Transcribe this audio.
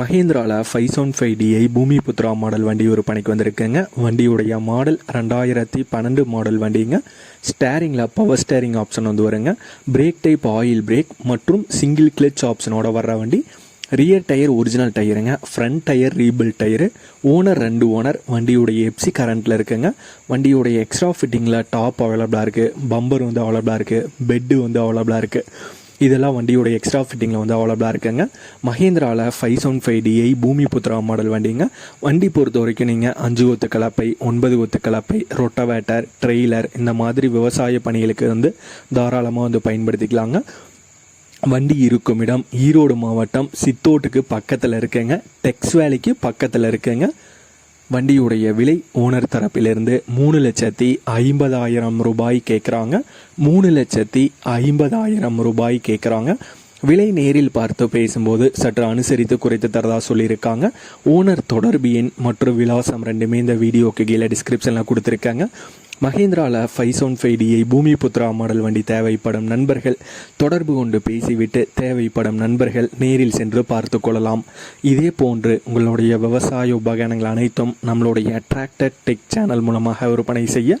மஹேந்திராவில் five seven five D I Bhoomi Putra model வண்டி ஒரு பணிக்கு வந்திருக்குங்க. வண்டியுடைய மாடல் ரெண்டாயிரத்தி பன்னெண்டு மாடல் வண்டிங்க. ஸ்டேரிங்கில் பவர் ஸ்டேரிங் ஆப்ஷன் வந்து வருங்க. பிரேக் டைப் ஆயில் பிரேக் மற்றும் சிங்கிள் கிளச் ஆப்ஷனோட வர்ற வண்டி. Rear tyre original டயருங்க front tyre refill tyre owner ரெண்டு ஓனர் வண்டியுடைய எப்சி கரண்ட்டில் இருக்குங்க. வண்டியுடைய எக்ஸ்ட்ரா ஃபிட்டிங்கில் டாப் அவைலபிளாக இருக்குது பம்பர் வந்து அவைலபிளாக இருக்குது பெட்டு வந்து அவைலபிளாக இருக்குது இதெல்லாம் வண்டியோட எக்ஸ்ட்ரா ஃபிட்டிங்கில் வந்து அவைலபிளாக இருக்குங்க. மஹேந்திராவில் five seven five D I Bhoomi Putra model வண்டிங்க. வண்டி பொறுத்த வரைக்கும் நீங்கள் அஞ்சு ஒத்து கலப்பை ஒன்பது ஒத்து கலப்பை ரொட்டவேட்டர் ட்ரெய்லர் இந்த மாதிரி விவசாய பணிகளுக்கு வந்து தாராளமாக வந்து பயன்படுத்திக்கலாங்க. வண்டி இருக்கும் இடம் ஈரோடு மாவட்டம் சித்தோட்டுக்கு பக்கத்தில் இருக்குங்க. டெக்ஸ் வேலிக்கு பக்கத்தில் இருக்குங்க. வண்டியுடைய விலை ஓனர் தரப்பிலிருந்து மூணு லட்சத்தி ஐம்பதாயிரம் ரூபாய் கேட்குறாங்க. மூணு லட்சத்தி ஐம்பதாயிரம் ரூபாய் கேட்குறாங்க. விலை நேரில் பார்த்து பேசும்போது சற்று அனுசரித்து குறைத்து தரதா சொல்லியிருக்காங்க. ஓனர் தொடர்பு எண் மற்றும் விலாசம் ரெண்டுமே இந்த வீடியோக்கு கீழே டிஸ்கிரிப்ஷனில் கொடுத்துருக்காங்க. மஹேந்திராவில் five ஃபைடியை five D I Bhoomi Putra model வண்டி தேவைப்படும் நண்பர்கள் தொடர்பு கொண்டு பேசிவிட்டு தேவைப்படும் நண்பர்கள் நேரில் சென்று பார்த்து கொள்ளலாம். இதே போன்று உங்களுடைய விவசாய உபகரணங்கள் அனைத்தும் நம்மளுடைய டிராக்டர் டெக் சேனல் மூலமாக விற்பனை செய்ய